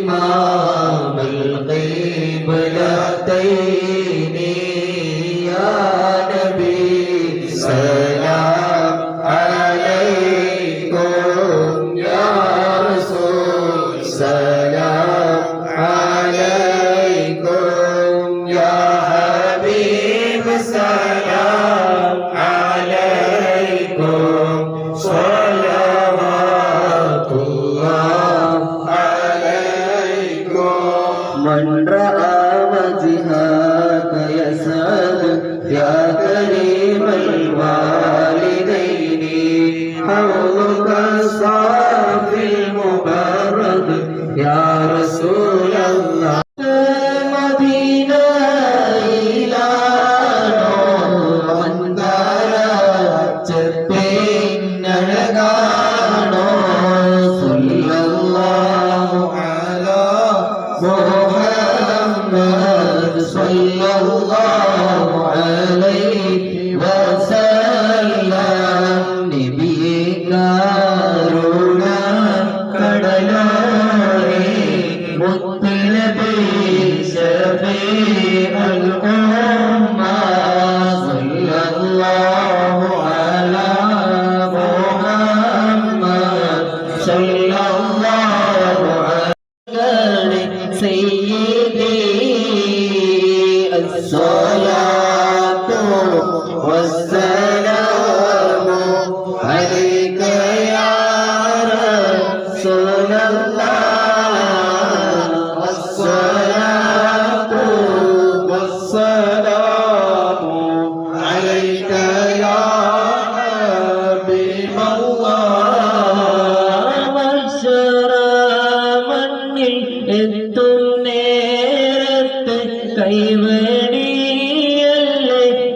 إمام القبلتين يا മുത്തുനബി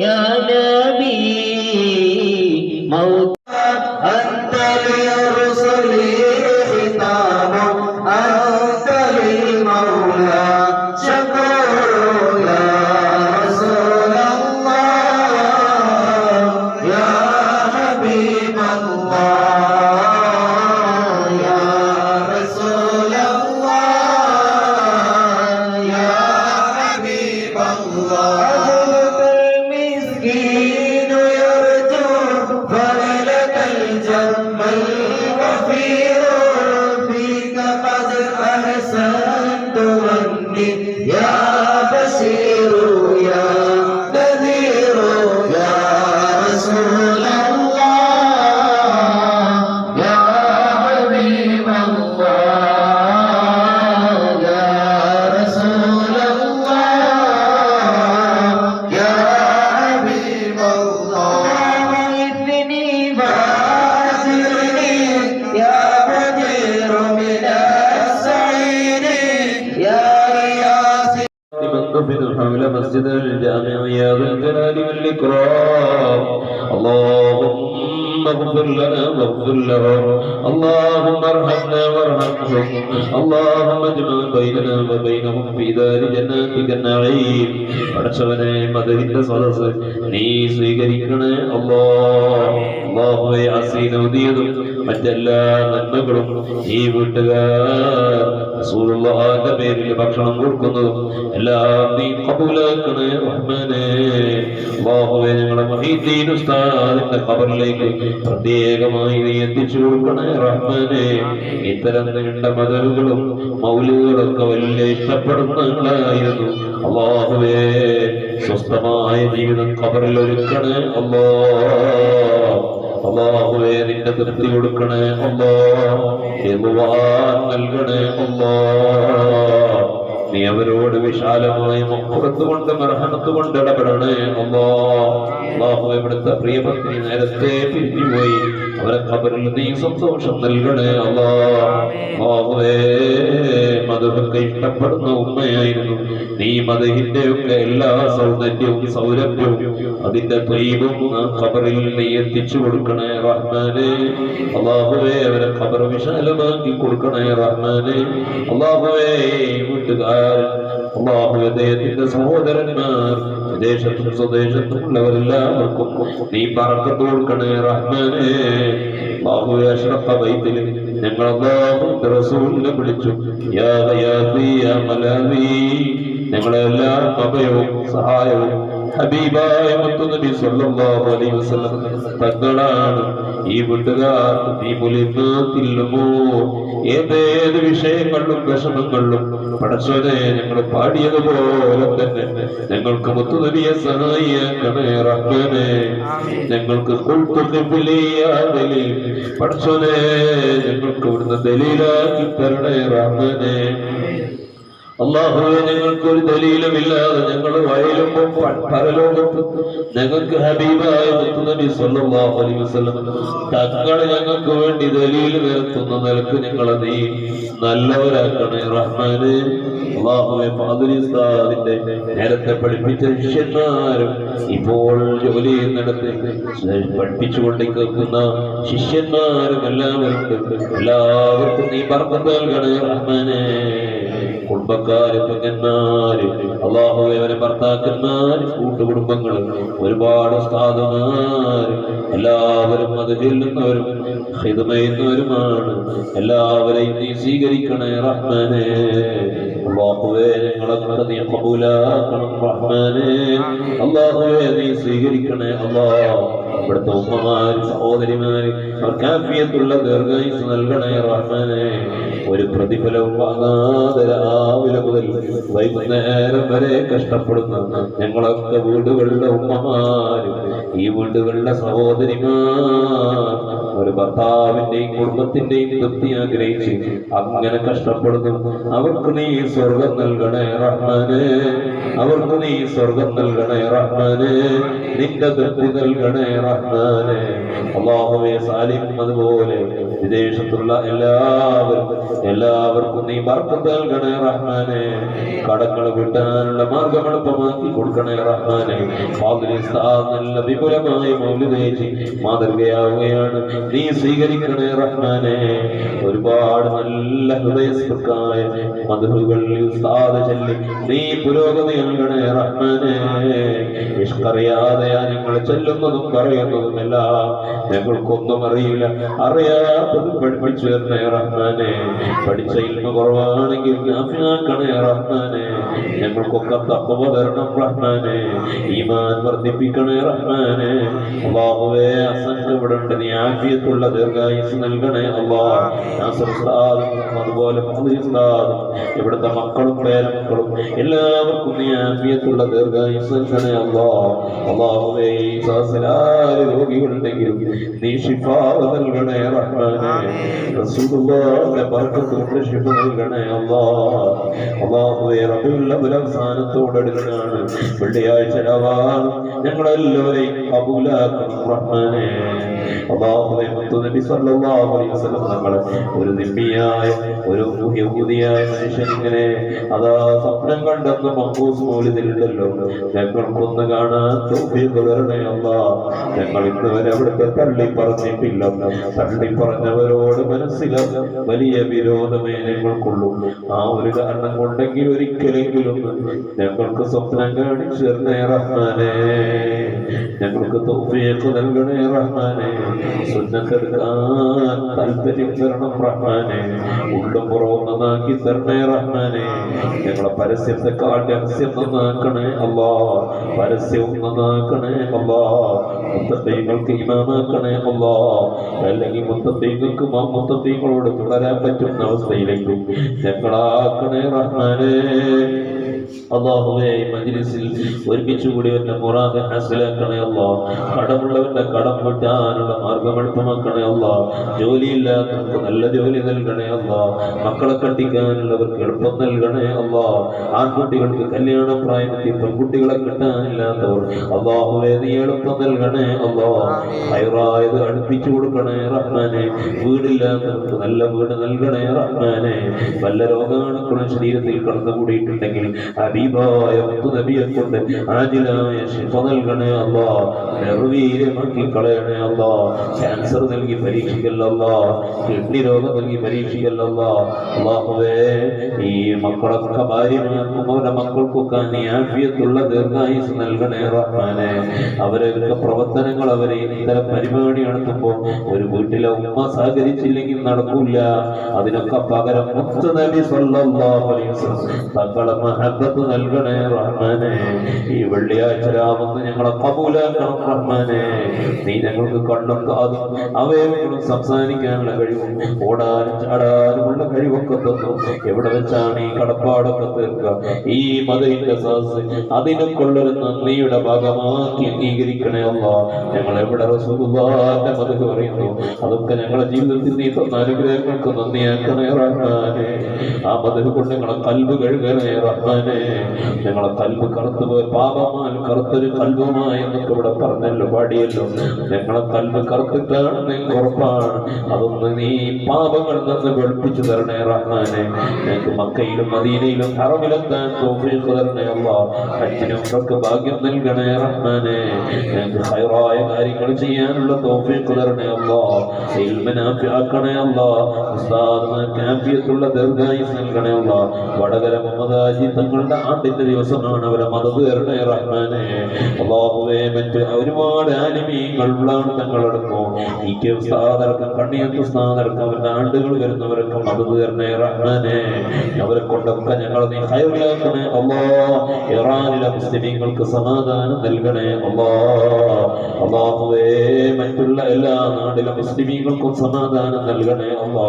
കൈവടിയല്ലേ യാ നബി اللهم اغفر لنا واغفر لهم اللهم ارحمنا وارحمهم اللهم اجمع بيننا وبينهم في دار جناتك النعيم പടച്ചവനെ മദഹിന്റെ സദസ് നീ സ്വീകരിക്കണേ അല്ലോ അള്ളാഹുവെ അസീനോദിയതും മറ്റെല്ലാ നന്മകളും ഈ വീട്ടുകാർ പേരിൽ ഭക്ഷണം കൊടുക്കുന്നു. എല്ലാം നീ കബൂലാക്കണേ റഹ്മാനേ. അല്ലാഹുവേ ഞങ്ങളെ മഹീദ്ദീൻ ഉസ്താദിന്റെ ഖബറിലേക്ക് പ്രത്യേകമായി നീ എത്തിച്ചു കൊടുക്കണേ റഹ്മാനേ. ഇത്തരം നീണ്ട മതലുകളും മൗലുകളൊക്കെ വലിയ ഇഷ്ടപ്പെടുന്നതായിരുന്നു അള്ളാഹുവേ സ്വസ്ഥമായ ജീവിതം ഖബറിൽ ഒരുക്കണേ അല്ലാ അള്ളാഹുവേ നിന്റെ തൃപ്തി കൊടുക്കണേ അല്ലോ. നൽകണേ അല്ലോ. നീ അവരോട് വിശാലമായ മുപ്പുറത്ത് കൊണ്ട് മർഹണത്ത് കൊണ്ട് ഇടപെടണേ. അല്ലോ. അള്ളാഹു ഇവിടുത്തെ പ്രിയപത്നി നേരത്തെ പിരിഞ്ഞുപോയി അവരെ ഖബറിൽ നീ സന്തോഷം നൽകണേ. അള്ളാഹുവേ മധുരൊക്കെ ഇഷ്ടപ്പെടുന്ന ഉമ്മയായിരുന്നു. നീ മധുഹിന്റെ ഒക്കെ എല്ലാ സൗന്ദര്യവും സൗരഭ്യവും അതിന്റെ ത്വൈവും ആ ഖബറിൽ നീ എത്തിച്ചു കൊടുക്കണേ റഹ്മാനെ. അള്ളാഹുവേ അവരെ ഖബർ വിശാലമാക്കി കൊടുക്കണേ റഹ്മാനെ. അള്ളാഹുവേ വിട്ടു വീട്ടുകാരൻ അള്ളാഹു അദ്ദേഹത്തിന്റെ സഹോദരന്മാർ വിദേശത്തും സ്വദേശത്തും ഉള്ളവരെല്ലാവർക്കും നീ പറക്കത്ത് കൊടുക്കണേ റഹ്മാനേ. ബാഹു അഷ്റഫ ബൈത്തിൽ ഞങ്ങൾ അള്ളാഹുവിന്റെ റസൂലിനെ വിളിച്ചു. യാ ഗയാസി യാ മലാസി ഞങ്ങളെല്ലാം അഭയവും സഹായവും ഹബീബായ മുത്തുനബി സല്ലല്ലാഹു അലൈഹി വസല്ലം തങ്ങളാണ്. ഈ വീട്ടുകാർ ഈ മുലിമാത്തില്ലുമോ ഏതേത് വിഷയങ്ങളിലും വിഷമങ്ങളിലും പടച്ചോനെ ഞങ്ങൾ പാടിയതുപോലെ തന്നെ ഞങ്ങൾക്ക് മുത്തുനബിയെ സഹായിയാക്കണേ റബ്ബനെ. ഞങ്ങൾക്ക് പടച്ചോനെ ഞങ്ങൾക്ക് ഇവിടുന്ന് ദലീലാക്കി തരണേ റഹ്മാനെ അള്ളാഹുവെ ഞങ്ങൾക്ക് ഒരു ദലീലുമില്ലാതെ ഞങ്ങൾ വയലുമ്പോൾ പരലോകത്ത് ഞങ്ങൾക്ക് ഹബീബായ നബി സല്ലല്ലാഹു അലൈഹി വസല്ലം തങ്ങളെ ഞങ്ങൾക്ക് വേണ്ടി ദലീൽ നിരത്തുന്ന നിലയ്ക്ക് ഞങ്ങളെ നീ നല്ലവരാക്കണേ. റഹ്മാന് അള്ളാഹുവെ ഉസ്താദിന്റെ നേരത്തെ പഠിപ്പിച്ച ശിഷ്യന്മാരും ഇപ്പോൾ ജോലി ചെയ്യുന്നിടത്ത് പഠിപ്പിച്ചുകൊണ്ടിരിക്കുന്ന ശിഷ്യന്മാരും എല്ലാവരും എല്ലാവർക്കും നീ പറഞ്ഞു നൽകണേ റഹ്മാനെ. കുടുംബക്കാര് പെങ്ങന്മാര് അള്ളാഹുവെ അവരെ ഭർത്താക്കന്മാരും കൂട്ടുകുടുംബങ്ങളും ഒരുപാട് സ്ഥാതമാര് എല്ലാവരും അത് ചെല്ലുന്നവരും ഹിതമയുന്നവരുമാണ്. എല്ലാവരെയും നീ സ്വീകരിക്കണേ റഹ്മാനെ. അള്ളാഹുവേ ഞങ്ങളെ നീ കബൂലാക്കണം റഹ്മാനെ. അള്ളാഹുവെ നീ സ്വീകരിക്കണേ അള്ളാഹ്. ഇവിടുത്തെ ഉമ്മമാര് സഹോദരിമാര് അവർക്ക് ആഫിയത്തുള്ള ദീർഘായുസ് നൽകണേ റഹ്മാനെ. ഒരു പ്രതിഫലവും വാങ്ങാതെ രാവിലെ മുതൽ വൈകുന്നേരം വരെ കഷ്ടപ്പെടുന്ന ഞങ്ങളൊക്കെ വീടുകളിലെ ഉമ്മമാരും ഈ വീടുകളുടെ സഹോദരിമാർ ഒരു ഭർത്താവിന്റെയും കുടുംബത്തിന്റെയും തൃപ്തി ആഗ്രഹിച്ച് അങ്ങനെ കഷ്ടപ്പെടുന്നു. അവർക്ക് നീ സ്വർഗം നൽകണേ റഹ്മാന്. അവർക്ക് നീ സ്വർഗം നൽകണേ റഹ്മാന്. നിന്റെ തൃപ്തി നൽകണേ റഹ്മാന്. അള്ളാഹുവെ സാലിം അതുപോലെ വിദേശത്തുള്ള എല്ലാവരും എല്ലാവർക്കും നീ ബർക്കത്ത് നൽകണേ റഹ്മാനെ. കടങ്ങൾ വിട്ടാനുള്ള മാർഗം എളുപ്പമാക്കി കൊടുക്കണേ റഹ്മാനെ. നല്ല വിപുലമായി മൗലിതേച്ചി മാതൃകയാവുകയാണ് നീ സ്വീകരിക്കണേ റഹ്മാനെ. ഒരുപാട് നല്ല ഹൃദയസ്പൃക്കായ മധുരുകളിൽ സാധ ചൊല്ലി. നീ പുരോഗതി നൽകണേ റഹ്മാനെ. ഇഷ്ടറിയാതെ ഞങ്ങൾ ചെല്ലുന്നതും പറയുന്നതും എല്ലാം ഞങ്ങൾക്കൊന്നും അറിയില്ല. അറിയാത്തത് പഠിപ്പിച്ചു തരണേ റഹ്മാനെ. പഠിച്ച ഇൽമ കുറവാണെങ്കിൽ നാഫിയാക്കണേ റഹ്മാനെ. ഞങ്ങൾക്കൊക്കെ തപ്പവ തരണം റഹ്മാനെ. ഈമാൻ വർദ്ധിപ്പിക്കണേ റഹ്മാനെ അള്ളാഹുവേ ഉണ്ട് നീ ദീർഘായുസ് നൽകണേ അള്ളാഹ് നാസർ ഉസ്താദും അതുപോലെ ഇവിടുത്തെ മക്കളും പേരമക്കളും എല്ലാവർക്കും നീ ദീർഘായുസ് നൽകണേ അള്ളാഹ് അള്ളാഹുവേ രോഗികളുണ്ടെങ്കിലും നീ ഷിഫ നൽകണേ റഹ്മാനെ. കൊണ്ട് നൽകണേ വെള്ളിയാഴ്ച ഞങ്ങളെല്ലാവരെയും കബൂലാക്കണം റഹ്മാനെ മുത്തുനബി സല്ലല്ലാഹു അലൈഹി വസല്ലം ഒരു നിമ്മിയായ ഒരു യഹൂദിയായ മനുഷ്യൻ ഇങ്ങനെ അതാ സ്വപ്നം കണ്ടെന്ന് മക്കൂസ് മൗലിദിലുണ്ടല്ലോ. ഞങ്ങൾക്കൊന്ന് കാണാൻ തൗഫീഖ് തരണേ അല്ലാഹ് ഞങ്ങൾ ഇന്നുവരെ അവിടുത്തെ തള്ളി പറഞ്ഞിട്ടില്ല. തള്ളി പറഞ്ഞവരോട് മനസ്സില. വലിയ വിരോധമേ ഞങ്ങൾക്കുള്ളൂ. ആ ഒരു കാരണം കൊണ്ടെങ്കിൽ ഒരിക്കലെങ്കിലും ഞങ്ങൾക്ക് സ്വപ്നം കാണിച്ചു തരണേ റഹ്മാനെ. ഞങ്ങൾക്ക് തൗഫീഖ് നൽകണേ റഹ്മാനെ. സുന്നത്തെടുക്കാൻ താല്പര്യം തരണം റഹ്മാനെ. ഉള്ളും പുറവും നന്നാക്കി തരണേ റഹ്മാനെ. ഞങ്ങളെ പരസ്യത്തെക്കാൾ രഹസ്യം നന്നാക്കണേ അല്ലാ പരസ്യവും നന്നാക്കണേ അല്ലാ മുത്തത്തൈങ്ങൾക്ക് ഇമാമാക്കണേ അല്ലാ അല്ലെങ്കിൽ മുത്തത്തൈങ്ങൾക്ക് മുത്തത്തൈങ്ങളോട് തുടരാൻ പറ്റുന്ന അവസ്ഥയിലേക്കും ഞങ്ങളാക്കണേ റഹ്മാനെ. അള്ളാഹുവേ മജ്ലിസിൽ ഒരുമിച്ച് കൂടി എന്റെ മുറാദ് ഹാസിലാക്കണേ അല്ലാ കടമുള്ളവന്റെ കടം വീട്ടാനുള്ള മാർഗം എളുപ്പമാക്കണേ അല്ലാ ജോലിയില്ലാത്തവർക്ക് നല്ല ജോലി നൽകണേ അല്ലാ മക്കളെ കട്ടിക്കാനുള്ളവർക്ക് എളുപ്പം നൽകണേ അല്ലാ ആൺകുട്ടികൾക്ക് കല്യാണ പ്രായത്തിൽ പെൺകുട്ടികളെ കിട്ടാനില്ലാത്തവർ അള്ളാഹുവേ നീ എളുപ്പം നൽകണേ അല്ലോ ഹൈറായത് അടുപ്പിച്ചു കൊടുക്കണേ റഹ്മാനെ. വീടില്ലാത്തവർക്ക് നല്ല വീട് നൽകണേ റഹ്മാനെ. വല്ല രോഗാണുക്കളും ശരീരത്തിൽ കടന്നുകൂടിയിട്ടുണ്ടെങ്കിൽ ഹബീബായ നബിയെ കൊണ്ട് ആജിലായ ശിഫ നൽകണേ അല്ലോ. നിർവീര്യമാക്കി കളയണേ അല്ലോ. ക്യാൻസർ നൽകി പരീക്ഷിക്കല്ലോ കിഡ്നി രോഗം നൽകി പരീക്ഷിക്കല്ലോ അള്ളാഹുവേ ഈ മക്കളൊക്കെ ഭാര്യമാർക്കും അവരുടെ മക്കൾക്കൊക്കെ നീ ആഫിയത്തുള്ള ദീർഘായുസ് നൽകണേ റഹ്മാനെ. അവരൊക്കെ പ്രവർത്തനങ്ങൾ അവരെ ഇത്തരം പരിപാടി നടത്തുമ്പോൾ ഒരു വീട്ടിലെ ഉമ്മ സഹകരിച്ചില്ലെങ്കിൽ നടക്കൂല. അതിനൊക്കെ പകരം മുത്ത് നബി മഹബത്ത് നൽകണേ റഹ്മാനെ. ഈ വെള്ളിയാഴ്ച രാമെന്ന് ഞങ്ങളെ കബൂലാക്കണം റഹ്മാനെ. നീ ഞങ്ങൾക്ക് കണ്ണും കാതും അവയവങ്ങളും സംസാരിക്കാനുള്ള കഴിവും ഓടാനും ചാടാനുമുള്ള കഴിവൊക്കെ തന്നു. എവിടെ വെച്ചാണ് ഈ കടപ്പാടൊക്കെ തീർക്കുക ഈ മതയിന്റെ സാസ് അതിനെ കൊള്ളൊരു നന്ദിയുടെ ഭാഗമാക്കി അംഗീകരിക്കണേ അല്ല ഞങ്ങൾ എവിടെ റസൂലുള്ളാഹിന്റെ മതക്ക് പറയുന്നു? അതൊക്കെ ഞങ്ങളുടെ ജീവിതത്തിൽ നീ തന്ന അനുഗ്രഹങ്ങൾക്ക് നന്ദിയാക്കണേ റഹ്മാനെ. ആ മതക്കൊണ്ട് ഞങ്ങളെ കൽവ് കഴുകണേ റഹ്മാനെ. ഞങ്ങളെ കൽബ് കറുത്തു പോയ പാപമാൽ കറുത്തൊരു കൽബുമായി എന്നൊക്കെ ഇവിടെ പറഞ്ഞല്ലോ പാടിയല്ലോ. ഞങ്ങളെ കൽബ് കറുത്തിട്ടാണ് നിങ്ങൾക്ക് ഉറപ്പാണ്. അതൊന്ന് നീ പാപങ്ങളിൽ നിന്ന് വെളുപ്പിച്ചു തരണേ റഹ്മാനെ. ഞങ്ങൾക്ക് മക്കയിലും മദീനയിലും ഹറമിലെത്താൻ തോഫീഖ് തരണേ അല്ല അച്ഛനും ഒക്കെ ഭാഗ്യം നൽകണേ റഹ്മാനെ. ഞങ്ങൾക്ക് ഹൈറായ കാര്യങ്ങൾ ചെയ്യാനുള്ള തോഫീഖ് തരണേ അല്ല ഇൽമനാഫിയാക്കണേ അല്ല ഉസ്താദ്മാർക്ക് ആഫിയത്തുള്ള ദീർഘായുസ് നൽകണേ അല്ല വടകര മുഹമ്മദാജി തങ്ങളുടെ ആണ്ടിന്റെ ദിവസമാണ് അവരെ മതത് തരണേ റഹ്മാനെ. അള്ളാഹുവേ മറ്റ് ഒരുപാട് ആനിമീങ്ങളുള്ളാണ് തങ്ങളടക്കം ഈ കെ ഉസ്താദടക്കം കണ്ണിയത്ത് ഉസ്താദടക്കം അവരുടെ ആണ്ടുകൾ വരുന്നവരൊക്കെ മതത് തരണേ റഹ്മാനെ. അവരെ കൊണ്ടൊക്കെ ഞങ്ങൾ നീ ഹൈറിലാക്കണേ അല്ലാ ഇറാനിലെ മുസ്ലിമീങ്ങൾക്ക് സമാധാനം നൽകണേ. അല്ലാ അള്ളാഹുവേ മറ്റുള്ള എല്ലാ നാടിലെ മുസ്ലിമീങ്ങൾക്കും സമാധാനം നൽകണേ അള്ളാ.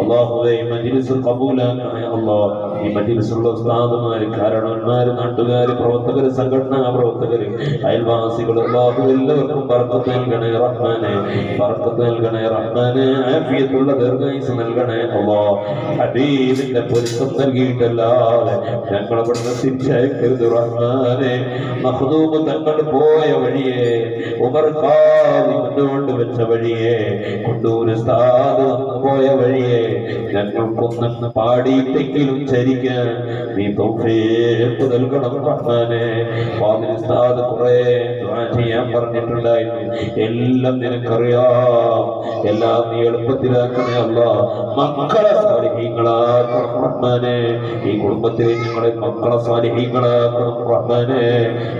അള്ളാഹുവേ മജ്ലിസ് കബൂലാക്കണേ അള്ളാ. ഈ മജിലിസുള്ള ഉസ്താദുമാര് കാരണവന്മാര് നാട്ടുകാര് പ്രവർത്തകര് സംഘടനാ പ്രവർത്തകര് അയൽവാസികൾ അള്ളാഹു എല്ലാവർക്കും പറക്കത്ത് നൽകണേ റഹ്മാനെ. പറക്കത്ത് നൽകണേ റഹ്മാനെ. ആഫിയത്തുള്ള ദീർഘായുസ് നൽകണേ അള്ളാ. ഹബീബിന്റെ പൊരുത്തം നൽകിയിട്ടല്ലാതെ ഞങ്ങൾ ഇവിടുന്ന് തിരിച്ചയക്കരുത് റഹ്മാനെ. മഹദൂബ് തങ്ങൾ പോയ വഴിയെ മുന്നോട്ട് വെച്ച വഴിയെ വന്നു പോയ വഴിയെ ഞങ്ങൾക്കൊന്നും പാടിയിട്ടെങ്കിലും ചരിക്കാൻ നീ തൗഫീഖ് നൽകണം ചെയ്യാൻ പറഞ്ഞിട്ടുണ്ടായിരുന്നു. എല്ലാം നിനക്കറിയാം. എല്ലാം നീ എളുപ്പത്തിലാക്കണേ അല്ല. മക്കളെ സാലിഹീങ്ങളാക്കണം ഈ കുടുംബത്തിലെ ഞങ്ങളെ മക്കളെ സാലിഹീങ്ങളാക്കണം റഹ്മാനെ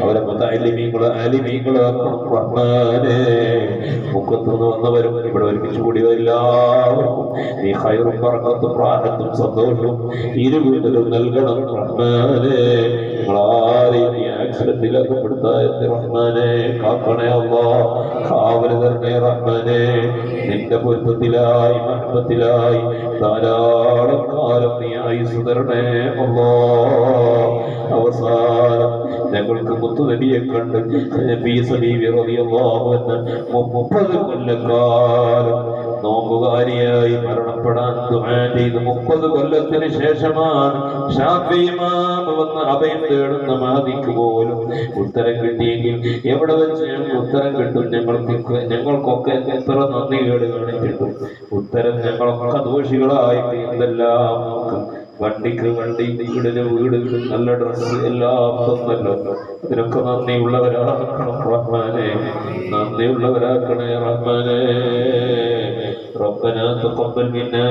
അവരെ മുത്തലിമീങ്ങളെ ആലിമീങ്ങളാക്കണം വന്നവരും ഇവിടെ ഒരുമിച്ച് കൂടിയ എല്ലാവർക്കും നീ ഹൈറും പറക്കത്തും പ്രാണത്തും സന്തോഷവും ഇരു വീട്ടിലും നൽകണം റഹ്മാനെ. ഞങ്ങളാരെയും നീ ആക്സിഡന്റിലകപ്പെടുത്താത്ത റഹ്മാനെ. കാക്കണേ അമ്മ കാവൽ തന്നെ റഹ്മാനെ. നിന്റെ പൊരുത്തത്തിലായി മഹബത്തിലായി ധാരാളം കാലം നീ ആയുസ് തരണേ അല്ലാ അവസാനം ഞങ്ങൾക്ക് മുത്തുനബിയെ കണ്ട് നബി മുപ്പത് കൊല്ലക്കാലം നോമ്പുകാരിയായി മരണപ്പെടാൻ ചെയ്ത് മുപ്പത് കൊല്ലത്തിന് ശേഷമാണ് വന്ന് അഭയം തേടുന്ന മാതിക്ക് പോലും ഉത്തരം കിട്ടിയെങ്കിൽ എവിടെ വെച്ച് ഞങ്ങൾ ഉത്തരം കിട്ടും? ഞങ്ങൾക്ക് ഞങ്ങൾക്കൊക്കെ എത്ര നന്ദി കേട് കാണിച്ചിട്ടും ഉത്തരം ഞങ്ങളൊക്കെ ദോഷികളായിട്ട് എന്തെല്ലാം വണ്ടിക്ക് വണ്ടി വീടിന് വീട് നല്ല ഡ്രസ്സ് എല്ലാം തന്നല്ലോ ഇതിനൊക്കെ നന്ദിയുള്ളവരാക്കണം റഹ്മാനെ നന്ദിയുള്ളവരാക്കണേ റഹ്മാനെ ربنا تقبل منا